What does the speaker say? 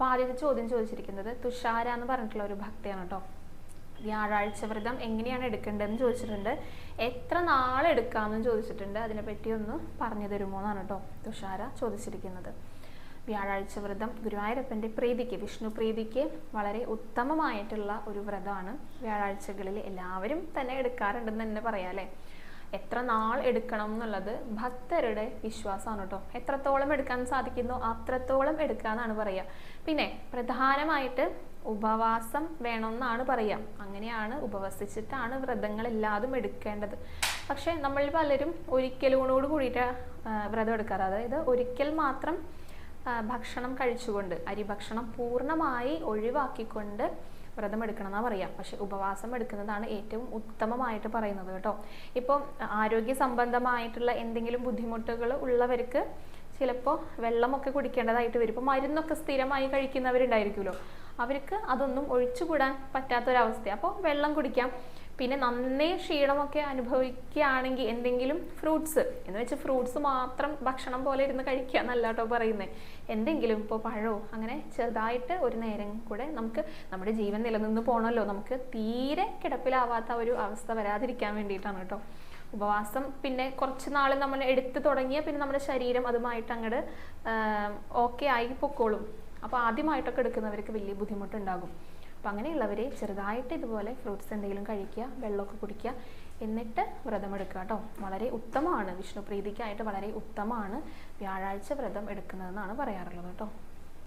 അപ്പോൾ ആദ്യത്തെ ചോദ്യം ചോദിച്ചിരിക്കുന്നത് തുഷാര എന്ന് പറഞ്ഞിട്ടുള്ള ഒരു ഭക്തിയാണ് കേട്ടോ വ്യാഴാഴ്ച വ്രതം എങ്ങനെയാണ് എടുക്കേണ്ടതെന്ന് ചോദിച്ചിട്ടുണ്ട്. എത്ര നാളെടുക്കാമെന്ന് ചോദിച്ചിട്ടുണ്ട്. അതിനെപ്പറ്റി ഒന്ന് പറഞ്ഞു തരുമോ എന്നാണ് കേട്ടോ തുഷാര ചോദിച്ചിരിക്കുന്നത്. വ്യാഴാഴ്ച വ്രതം ഗുരുവായൂരപ്പന്റെ പ്രീതിക്ക് വിഷ്ണു പ്രീതിക്ക് വളരെ ഉത്തമമായിട്ടുള്ള ഒരു വ്രതമാണ് വ്യാഴാഴ്ചകളിൽ എല്ലാവരും തന്നെ എടുക്കാറുണ്ടെന്ന് തന്നെ പറയാം അല്ലേ എത്ര നാൾ എടുക്കണം എന്നുള്ളത് ഭക്തരുടെ വിശ്വാസമാണ് കേട്ടോ. എത്രത്തോളം എടുക്കാൻ സാധിക്കുന്നു അത്രത്തോളം എടുക്കുക എന്നാണ് പറയുക. പിന്നെ പ്രധാനമായിട്ട് ഉപവാസം വേണമെന്നാണ് പറയുക. അങ്ങനെയാണ് ഉപവസിച്ചിട്ടാണ് വ്രതങ്ങൾ എല്ലാതും എടുക്കേണ്ടത്. പക്ഷേ നമ്മൾ പലരും ഒരിക്കലോട് കൂടിയിട്ട് വ്രതം എടുക്കാറ്. അതായത് ഒരിക്കൽ മാത്രം ഭക്ഷണം കഴിച്ചുകൊണ്ട് അരി ഭക്ഷണം പൂർണമായി ഒഴിവാക്കിക്കൊണ്ട് വ്രതം എടുക്കണം എന്നാ പറയാം. പക്ഷെ ഉപവാസം എടുക്കുന്നതാണ് ഏറ്റവും ഉത്തമമായിട്ട് പറയുന്നത് കേട്ടോ. ഇപ്പോൾ ആരോഗ്യ സംബന്ധമായിട്ടുള്ള എന്തെങ്കിലും ബുദ്ധിമുട്ടുകൾ ഉള്ളവർക്ക് ചിലപ്പോൾ വെള്ളമൊക്കെ കുടിക്കേണ്ടതായിട്ട് വരും. ഇപ്പോൾ മരുന്നൊക്കെ സ്ഥിരമായി കഴിക്കുന്നവരുണ്ടായിരിക്കുമല്ലോ. അവർക്ക് അതൊന്നും ഒഴിച്ചുകൂടാൻ പറ്റാത്തൊരവസ്ഥ അപ്പോൾ വെള്ളം കുടിക്കാം. പിന്നെ നന്നേ ക്ഷീണമൊക്കെ അനുഭവിക്കുകയാണെങ്കിൽ എന്തെങ്കിലും ഫ്രൂട്ട്സ് എന്ന് വെച്ച് ഫ്രൂട്ട്സ് മാത്രം ഭക്ഷണം പോലെ ഇരുന്ന് കഴിക്കുക എന്നല്ല കേട്ടോ പറയുന്നത് എന്തെങ്കിലും ഇപ്പോൾ പഴമോ അങ്ങനെ ചെറുതായിട്ട് ഒരു നേരം കൂടെ നമുക്ക് നമ്മുടെ ജീവൻ നിലനിന്ന് പോകണമല്ലോ നമുക്ക് തീരെ കിടപ്പിലാവാത്ത ഒരു അവസ്ഥ വരാതിരിക്കാൻ വേണ്ടിയിട്ടാണ് കേട്ടോ ഉപവാസം പിന്നെ കുറച്ച് നാൾ നമ്മൾ എടുത്ത് തുടങ്ങിയ പിന്നെ നമ്മുടെ ശരീരം അതുമായിട്ട് അങ്ങോട്ട് ഓക്കെ ആയി പൊക്കോളും. അപ്പോൾ ആദ്യമായിട്ടൊക്കെ എടുക്കുന്നവർക്ക് വലിയ ബുദ്ധിമുട്ടുണ്ടാകും. അപ്പം അങ്ങനെയുള്ളവർ ചെറുതായിട്ട് ഇതുപോലെ ഫ്രൂട്ട്സ് എന്തെങ്കിലും കഴിക്കുക വെള്ളമൊക്കെ കുടിക്കുക എന്നിട്ട് വ്രതമെടുക്കുക കേട്ടോ. വളരെ ഉത്തമമാണ്. വിഷ്ണു പ്രീതിക്കായിട്ട് വളരെ ഉത്തമമാണ് വ്യാഴാഴ്ച വ്രതം എടുക്കുന്നതെന്നാണ് പറയാറുള്ളത് കേട്ടോ.